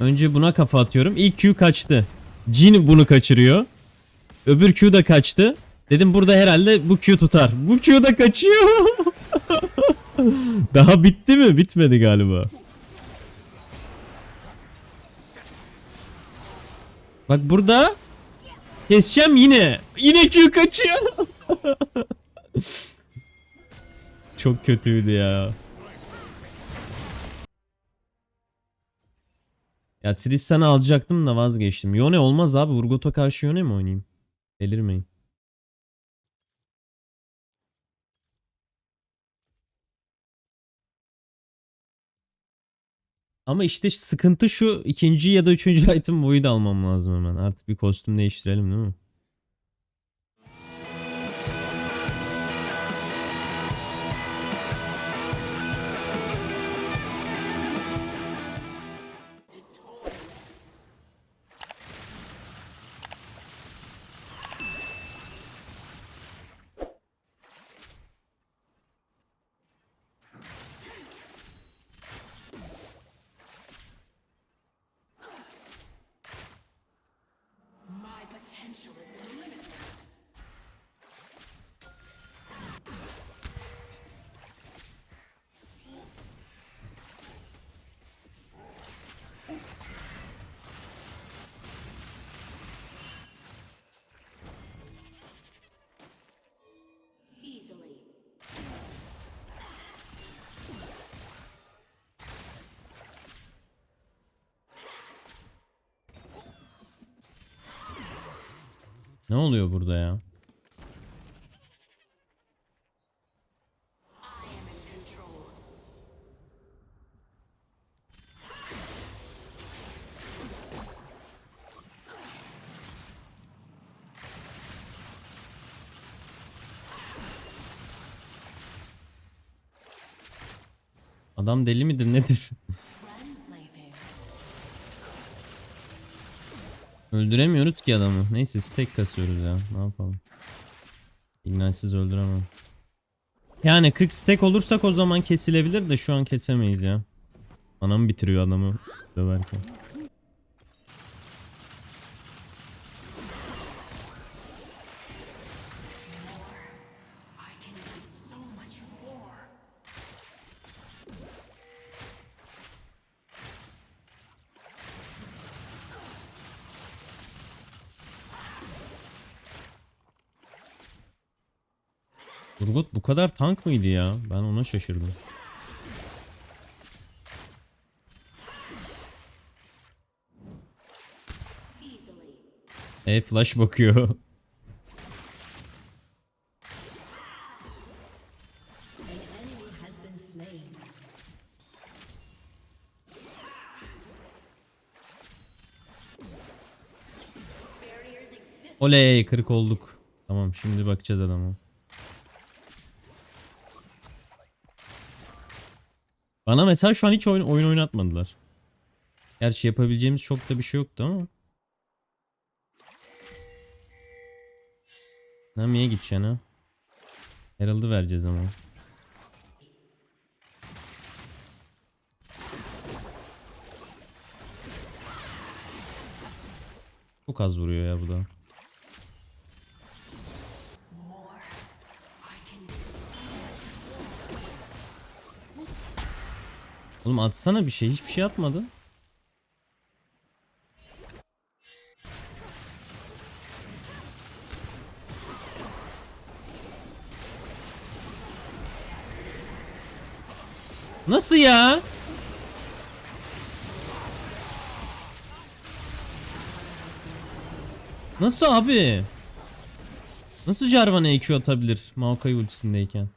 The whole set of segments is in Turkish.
Önce buna kafa atıyorum. İlk Q kaçtı. Jin bunu kaçırıyor. Öbür Q da kaçtı. Dedim burada herhalde bu Q tutar. Bu Q da kaçıyor. Daha bitti mi? Bitmedi galiba. Bak burada keseceğim yine. Yine Q kaçıyor. Çok kötüydü ya. Ya Tristan'ı alacaktım da vazgeçtim. Yone olmaz abi. Urgot'a karşı Yone mi oynayayım? Delirmeyin. Ama işte sıkıntı şu ikinci ya da üçüncü item boyu da almam lazım hemen. Artık bir kostüm değiştirelim değil mi? Sure. Ne oluyor burada ya? Adam deli midir nedir? Öldüremiyoruz ki adamı. Neyse stack kasıyoruz ya. Ne yapalım? Ignite'siz öldüremem. Yani 40 stack olursak o zaman kesilebilir de şu an kesemeyiz ya. Anam bitiriyor adamı döverken. Urgut bu kadar tank mıydı ya? Ben ona şaşırdım. E flash bakıyor. Oley 40 olduk. Tamam şimdi bakacağız adama. Bana mesela şu an hiç oyun, oyun oynatmadılar. Gerçi yapabileceğimiz çok da bir şey yoktu ama. Nami'ye gideceksin ha. Herald'ı vereceğiz ama. Çok az vuruyor ya bu da. Oğlum atsana bir şey. Hiçbir şey atmadı. Nasıl ya? Nasıl abi? Nasıl Jarvan'a EQ atabilir Maokai ultisindeyken?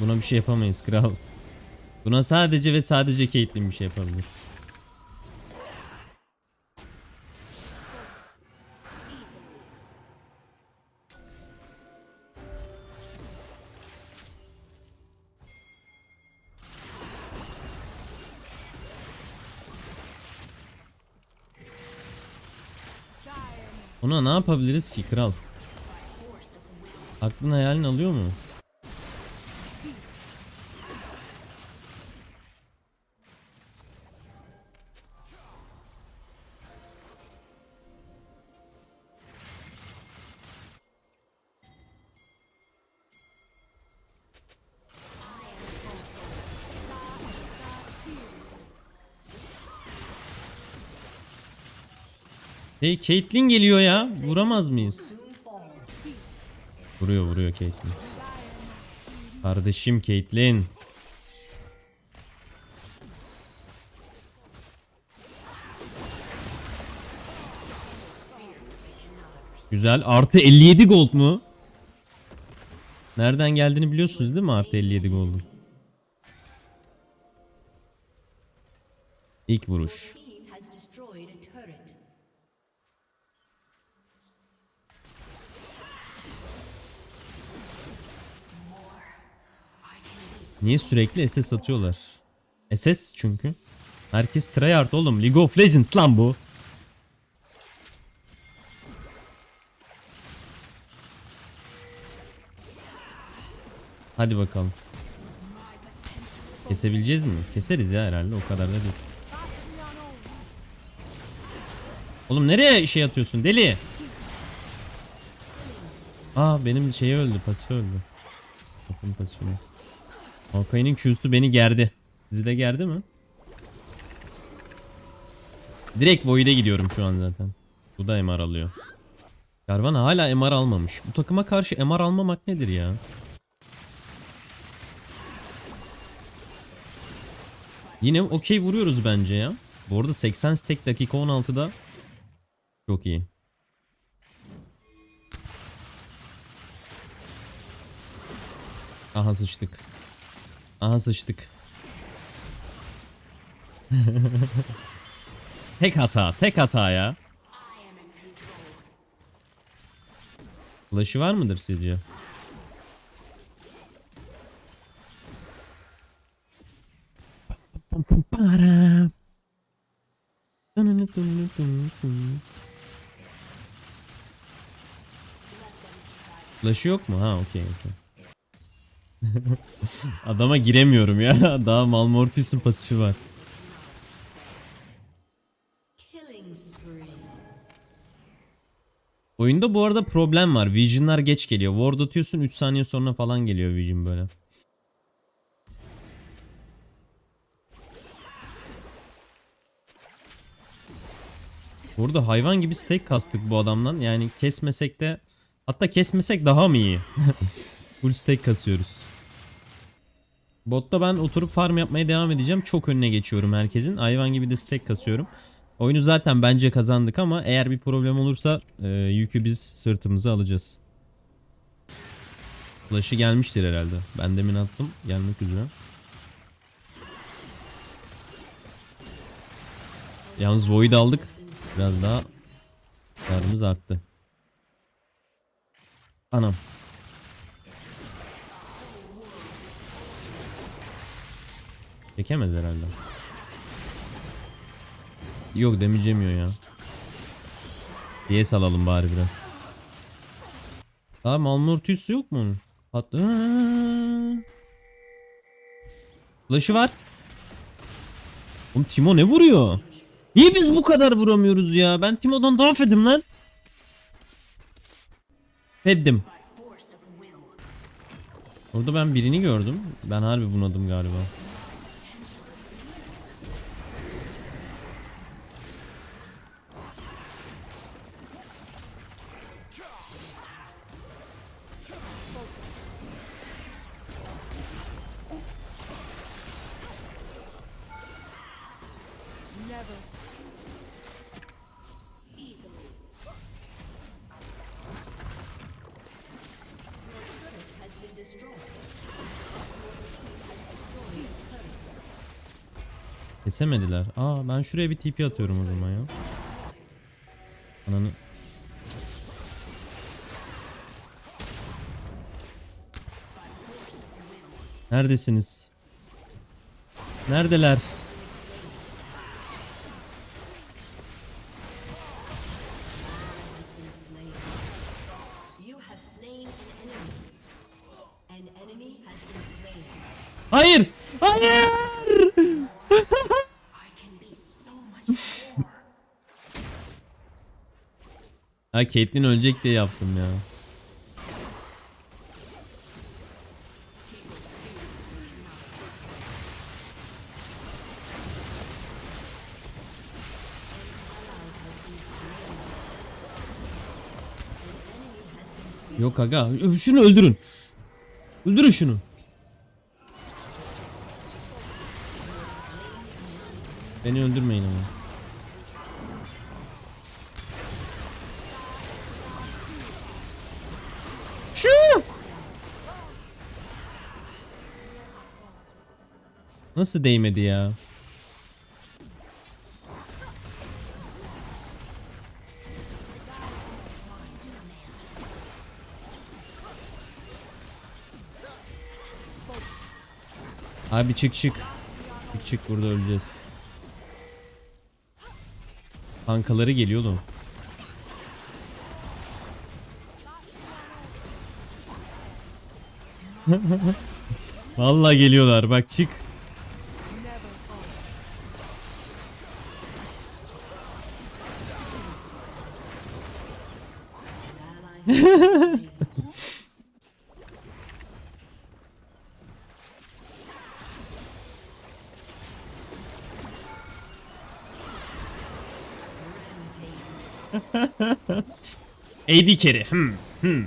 Buna bir şey yapamayız kral. Buna sadece ve sadece Caitlyn bir şey yapabilir. Ona ne yapabiliriz ki kral? Aklın hayalin alıyor mu? Hey Caitlyn geliyor ya. Vuramaz mıyız? Vuruyor vuruyor Caitlyn. Kardeşim Caitlyn. Güzel. Artı 57 gold mu? Nereden geldiğini biliyorsunuz değil mi artı 57 gold'un? İlk vuruş. Team has destroyed a turret. Niye sürekli SS atıyorlar? SS çünkü. Herkes tryhard oğlum. League of Legends lan bu. Hadi bakalım. Kesebileceğiz mi? Keseriz ya herhalde o kadar da değil. Oğlum nereye şey atıyorsun deli? Aa benim şey öldü pasif öldü. Bakın pasifini. Hawkeye'nin Q'su beni gerdi. Sizi de gerdi mi? Direkt Void'e gidiyorum şu an zaten. Bu da MR alıyor. Garvan hala MR almamış. Bu takıma karşı MR almamak nedir ya? Yine okey vuruyoruz bence ya. Bu arada 80 stack dakika 16'da çok iyi. Aha sıçtık. Aha sıçtık. tek hata, tek hata ya. Flash'ı var mıdır sizce? Flash'ı yok mu? Ha okey okey. Adama giremiyorum ya. Daha Malmortius'un pasifi var. Oyunda bu arada problem var. Vision'lar geç geliyor. Ward atıyorsun 3 saniye sonra falan geliyor Vision böyle. Burada hayvan gibi stack kastık bu adamdan. Yani kesmesek de hatta kesmesek daha mı iyi? Full stack kasıyoruz. Botta ben oturup farm yapmaya devam edeceğim. Çok önüne geçiyorum herkesin. Hayvan gibi de stack kasıyorum. Oyunu zaten bence kazandık ama eğer bir problem olursa e, yükü biz sırtımıza alacağız. Flash'ı gelmiştir herhalde. Ben demin attım. Gelmek üzere. Yalnız Void aldık. Biraz daha yarımız arttı. Anam. Çekemez herhalde. Yok demeyeceğimiyor ya. DS alalım bari biraz. Aa Malmortius yok mu? Hatta... Flash'ı var. Oğlum Timo ne vuruyor? Niye biz bu kadar vuramıyoruz ya? Ben Timo'dan daha fedim lan. Feddim. Orada ben birini gördüm. Ben harbi bunadım galiba. Easily. Has been destroyed. Kesemediler. Aa ben şuraya bir TP atıyorum o zaman ya. Ananı. Neredesiniz? Neredeler? Ha Caitlyn ölecek diye yaptım ya. Yok aga şunu öldürün. Öldürün şunu. Beni öldürmeyin ama. Nasıl değmedi ya? Abi çık çık. Çık çık burada öleceğiz. Kankaları geliyor oğlum. Vallahi geliyorlar bak çık. AD carry. Hmm. Hmm.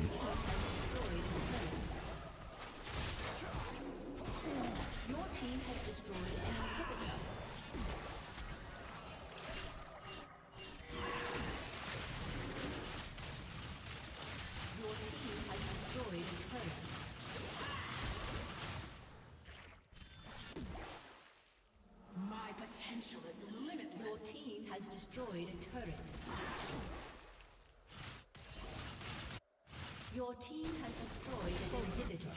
Turret. Your team has destroyed an inhibitor.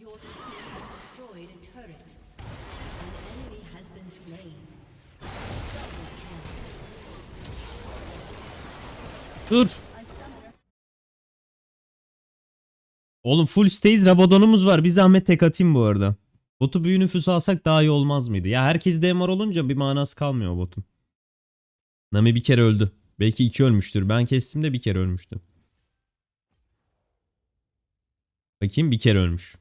Your team has destroyed a turret. An enemy has been slain. Dur. Oğlum full stays Rabadon'umuz var. Bir zahmet tek atayım bu arada. Botu büyü nüfusu alsak daha iyi olmaz mıydı? Ya herkes DMR olunca bir manası kalmıyor botun. Nami bir kere öldü. Belki iki ölmüştür. Ben kestim de bir kere ölmüştü. Bakayım bir kere ölmüş.